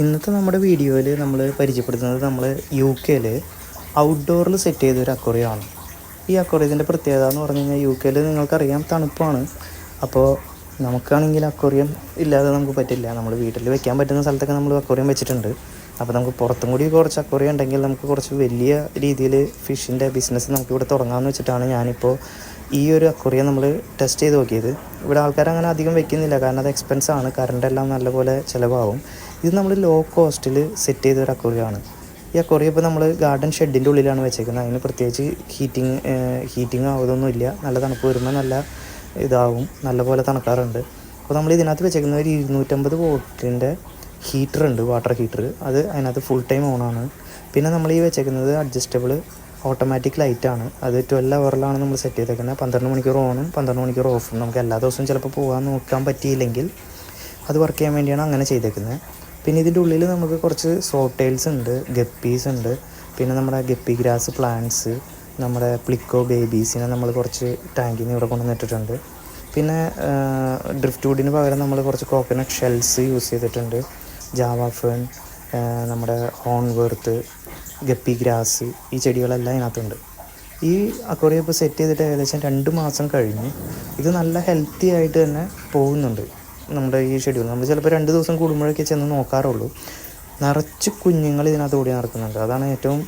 ഇന്നത്തെ നമ്മുടെ വീഡിയോയിൽ നമ്മൾ പരിചയപ്പെടുത്തുന്നത് നമ്മൾ യു കെയിൽ ഔട്ട്ഡോറിൽ സെറ്റ് ചെയ്തൊരു അക്വറിയമാണ് ഈ അക്വറിയത്തിന്റെ പ്രത്യേകത എന്ന് പറഞ്ഞു കഴിഞ്ഞാൽ യു കെയിൽ നിങ്ങൾക്കറിയാം തണുപ്പാണ്. അപ്പോൾ നമുക്കാണെങ്കിൽ അക്വറിയം ഇല്ലാതെ നമുക്ക് പറ്റില്ല. നമ്മൾ വീട്ടിൽ വെക്കാൻ പറ്റുന്ന സ്ഥലത്തൊക്കെ നമ്മൾ അക്വറിയം വെച്ചിട്ടുണ്ട്. അപ്പോൾ നമുക്ക് പുറത്തും കൂടി കുറച്ച് അക്വറിയം ഉണ്ടെങ്കിൽ നമുക്ക് കുറച്ച് വലിയ രീതിയിൽ ഫിഷിന്റെ ബിസിനസ് നമുക്ക് ഇവിടെ തുടങ്ങാമെന്ന് വെച്ചിട്ടാണ് ഞാനിപ്പോൾ ഈ ഒരു അക്വറിയം നമ്മൾ ടെസ്റ്റ് ചെയ്ത് നോക്കിയത്. ഇവിടെ ആൾക്കാർ അങ്ങനെ അധികം വെക്കുന്നില്ല. കാരണം അത് എക്സ്പെൻസാണ് ആണ്. കറണ്ട് എല്ലാം നല്ലപോലെ ചിലവാകും. ഇത് നമ്മൾ ലോ കോസ്റ്റിൽ സെറ്റ് ചെയ്ത ഒരു അക്വറിയമാണ് ഈ അക്വറിയം ഇപ്പോൾ നമ്മൾ ഗാർഡൻ ഷെഡിന്റെ ഉള്ളിലാണ് വെച്ചേക്കുന്നത്. അതിന് പ്രത്യേകിച്ച് ഹീറ്റിംഗ് ഹീറ്റിംഗ് ആവുന്നൊന്നുമില്ല. നല്ല തണുപ്പ് വരുമ്പോൾ നല്ല ഇതാവും. നല്ലപോലെ തണുക്കാറുണ്ട്. അപ്പോൾ നമ്മൾ ഇതിനകത്ത് വെച്ചേക്കുന്ന ഒരു ഇരുന്നൂറ്റമ്പത് വോട്ടിന്റെ ഹീറ്റർ ഉണ്ട് വാട്ടർ ഹീറ്റർ അത് അതിനകത്ത് ഫുൾ ടൈം ഓണാണ് പിന്നെ നമ്മൾ ഈ വെച്ചേക്കുന്നത് അഡ്ജസ്റ്റബിൾ ഓട്ടോമാറ്റിക് ലൈറ്റാണ് അത് ട്വൽവ് അവറിലാണ് നമ്മൾ സെറ്റ് ചെയ്തേക്കുന്നത്. പന്ത്രണ്ട് മണിക്കൂർ ഓണും പന്ത്രണ്ട് മണിക്കൂർ ഓഫും നമുക്ക് എല്ലാ ദിവസവും ചിലപ്പോൾ പോകാൻ നോക്കാൻ പറ്റിയില്ലെങ്കിൽ അത് വർക്ക് ചെയ്യാൻ വേണ്ടിയാണ് അങ്ങനെ ചെയ്തേക്കുന്നത്. പിന്നെ ഇതിന്റെ ഉള്ളിൽ നമുക്ക് കുറച്ച് സോട്ടേൽസ് ഉണ്ട് ഗപ്പീസ് ഉണ്ട്. പിന്നെ നമ്മുടെ ഗപ്പി ഗ്രാസ് പ്ലാന്റ്സ് നമ്മുടെ പ്ലിക്കോ ബേബീസിനെ നമ്മൾ കുറച്ച് ടാങ്കിൽ നിന്ന് ഇവിടെ കൊണ്ടുവന്നിട്ടിട്ടുണ്ട് പിന്നെ ഡ്രിഫ്റ്റ് വുഡിന് പകരം നമ്മൾ കുറച്ച് കോക്കനട്ട് ഷെൽസ് യൂസ് ചെയ്തിട്ടുണ്ട്. ജാവ ഫേൺ നമ്മുടെ ഹോൺ വേർത്ത് ഗപ്പി ഗ്രാസ് ഈ ചെടികളെല്ലാം ഇതിനകത്തുണ്ട്. ഈ അക്വറിയം ഇപ്പോൾ സെറ്റ് ചെയ്തിട്ട് ഏകദേശം രണ്ട് മാസം കഴിഞ്ഞ് ഇത് നല്ല ഹെൽത്തി ആയിട്ട് തന്നെ പോകുന്നുണ്ട്. നമ്മുടെ ഈ ഷെഡ്യൂൾ നമ്മൾ ചിലപ്പോൾ രണ്ട് ദിവസം കൂടുമ്പോഴൊക്കെ ചെന്ന് നോക്കാറുള്ളൂ. നിറച്ച് കുഞ്ഞുങ്ങൾ ഇതിനകത്ത് ഓടി നടക്കുന്നുണ്ട്. അതാണ് ഏറ്റവും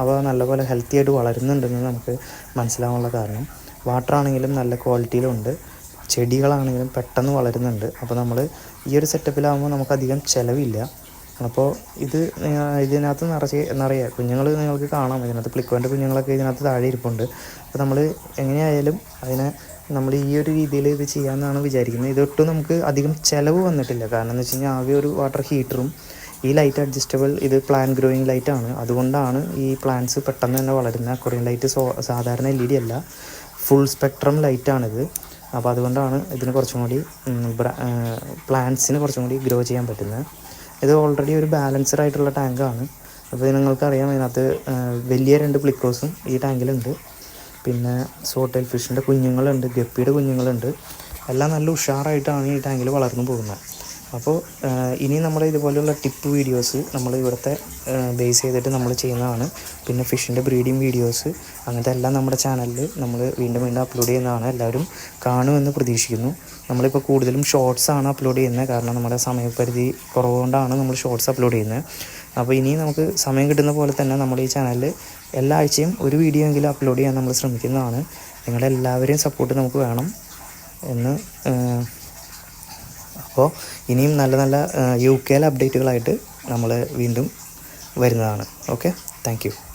അവ നല്ലപോലെ ഹെൽത്തി ആയിട്ട് വളരുന്നുണ്ടെന്ന് നമുക്ക് മനസ്സിലാവാനുള്ള കാരണം. വാട്ടർ ആണെങ്കിലും നല്ല ക്വാളിറ്റിയിലുണ്ട് ചെടികളാണെങ്കിലും പെട്ടെന്ന് വളരുന്നുണ്ട്. അപ്പോൾ നമ്മൾ ഈ ഒരു സെറ്റപ്പിലാകുമ്പോൾ നമുക്കധികം ചിലവില്ല. അപ്പോൾ ഇത് ഇതിനകത്ത് നിറച്ച് നിറയെ കുഞ്ഞുങ്ങൾ നിങ്ങൾക്ക് കാണാം. ഇതിനകത്ത് പ്ലിക്കോന്റെ കുഞ്ഞുങ്ങളൊക്കെ ഇതിനകത്ത് താഴെ ഇരിപ്പുണ്ട്. അപ്പോൾ നമ്മൾ എങ്ങനെയായാലും അതിനെ നമ്മൾ ഈ ഒരു രീതിയിൽ ഇത് ചെയ്യാമെന്നാണ് വിചാരിക്കുന്നത്. ഇതൊട്ടും നമുക്ക് അധികം ചിലവ് വന്നിട്ടില്ല. കാരണം എന്ന് വെച്ച് കഴിഞ്ഞാൽ ആകെ ഒരു വാട്ടർ ഹീറ്ററും ഈ ലൈറ്റ് അഡ്ജസ്റ്റബിൾ ഇത് പ്ലാൻ ഗ്രോയിങ് ലൈറ്റാണ് അതുകൊണ്ടാണ് ഈ പ്ലാന്റ്സ് പെട്ടെന്ന് തന്നെ വളരുന്ന കുറേ ലൈറ്റ് സോ സാധാരണ എൽ ഇ ഡി അല്ല ഫുൾ സ്പെക്ട്രം ലൈറ്റാണിത് അപ്പോൾ അതുകൊണ്ടാണ് ഇതിന് കുറച്ചും കൂടി പ്ലാന്റ്സിന് കുറച്ചും കൂടി ഗ്രോ ചെയ്യാൻ പറ്റുന്നത് ഇത് ഓൾറെഡി ഒരു ബാലൻസ്ഡ് ആയിട്ടുള്ള ടാങ്കാണ് അപ്പോൾ നിങ്ങൾക്കറിയാം അതിനകത്ത് വലിയ രണ്ട് പ്ലിക്കോസും ഈ ടാങ്കിലുണ്ട് പിന്നെ സോട്ടേൽ ഫിഷിന്റെ കുഞ്ഞുങ്ങളുണ്ട് ഗപ്പിയുടെ കുഞ്ഞുങ്ങളുണ്ട്. എല്ലാം നല്ല ഉഷാറായിട്ടാണ് ഈ ടാങ്കിൽ വളർന്നു പോകുന്നത്. അപ്പോൾ ഇനി നമ്മൾ ഇതുപോലെയുള്ള ടിപ്പ് വീഡിയോസ് നമ്മൾ ഇവിടുത്തെ ബേസ് ചെയ്തിട്ട് നമ്മൾ ചെയ്യുന്നതാണ്. പിന്നെ ഫിഷിന്റെ ബ്രീഡിങ് വീഡിയോസ് അങ്ങനത്തെ എല്ലാം നമ്മുടെ ചാനലിൽ നമ്മൾ വീണ്ടും വീണ്ടും അപ്ലോഡ് ചെയ്യുന്നതാണ്. എല്ലാവരും കാണുമെന്ന് പ്രതീക്ഷിക്കുന്നു. നമ്മളിപ്പോൾ കൂടുതലും ഷോർട്സ് ആണ് അപ്ലോഡ് ചെയ്യുന്നത്. കാരണം നമ്മുടെ സമയപരിധി കുറവുകൊണ്ടാണ് നമ്മൾ ഷോർട്സ് അപ്ലോഡ് ചെയ്യുന്നത്. അപ്പോൾ ഇനി നമുക്ക് സമയം കിട്ടുന്ന പോലെ തന്നെ നമ്മുടെ ഈ ചാനലിൽ എല്ലാ ആഴ്ചയും ഒരു വീഡിയോ എങ്കിലും അപ്ലോഡ് ചെയ്യാൻ നമ്മൾ ശ്രമിക്കുന്നതാണ്. നിങ്ങളുടെ എല്ലാവരെയും സപ്പോർട്ട് നമുക്ക് വേണം എന്ന് അപ്പോൾ ഇനിയും നല്ല നല്ല യു കെയിലെ അപ്ഡേറ്റുകളായിട്ട് നമ്മൾ വീണ്ടും വരുന്നതാണ്. Okay thank